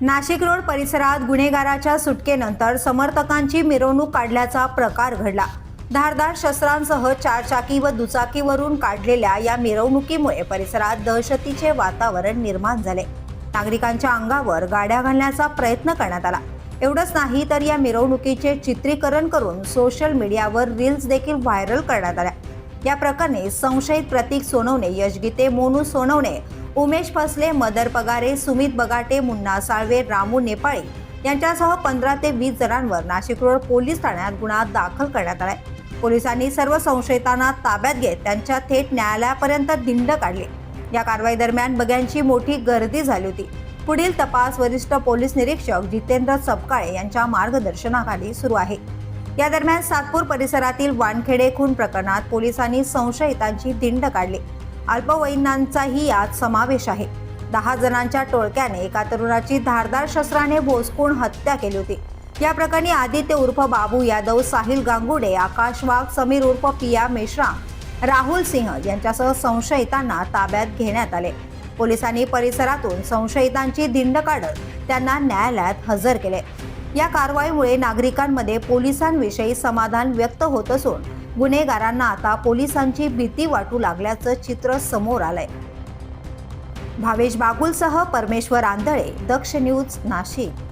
Nashik road परिसरात गुन्हेगाराच्या सुटकेनंतर समर्थकांची मिरवणूक काढल्याचा प्रकार घडला. धारदार शस्त्रांसह चारचाकी व दुचाकीवरून काढलेल्या या मिरवणुकीमुळे परिसरात दहशतीचे वातावरण निर्माण झाले. नागरिकांच्या अंगावर गाड्या घालण्याचा प्रयत्न करण्यात आला. एवढंच नाही तर या मिरवणुकीचे चित्रीकरण करून सोशल मीडियावर रील्स देखील व्हायरल करण्यात आल्या. या प्रकरणी संशयित प्रतीक सोनवणे यशगीते मोनू सोनवणे उमेश फसले मदर पगारे सुमित बगाटे मुन्ना साळवे रामू नेपाळी यांच्यासह पंधरा ते वीस जणांवर नाशिक रोड पोलीस ठाण्यात गुन्हा दाखल करण्यात आलाय. पोलिसांनी सर्व संशयितांना ताब्यात घेत त्यांच्या थेट न्यायालयापर्यंत दिंड काढली. या कारवाई दरम्यान बग्यांची मोठी गर्दी झाली होती. पुढील तपास वरिष्ठ पोलीस निरीक्षक जितेंद्र सपकाळे यांच्या मार्गदर्शनाखाली सुरू आहे. या दरम्यान सातपूर परिसरातील वानखेडे खून प्रकरणात पोलिसांनी संशयितांची दिंड काढली. अल्पवयीनांचाही यात समावेश आहे. दहा जणांच्या टोळक्याने एका तरुणाची धारदार शस्त्राने भोसकून हत्या केली होती. या प्रकरणी आदित्य उर्फ बाबू यादव साहिल गांगुडे आकाश वाघ समीर उर्फ पिया मेश्राम राहुल सिंह यांच्यासह संशयितांना ताब्यात घेण्यात आले. पोलिसांनी परिसरातून संशयितांची दिंड काढत त्यांना न्यायालयात हजर केले. या कारवाईमुळे नागरिकांमध्ये पोलिसांविषयी समाधान व्यक्त होत असून गुन्हेगारांना आता पोलिसांची भीती वाटू लागल्याचं चित्र समोर आलंय. भावेश बागुलसह परमेश्वर आंधळे दक्ष न्यूज नाशिक.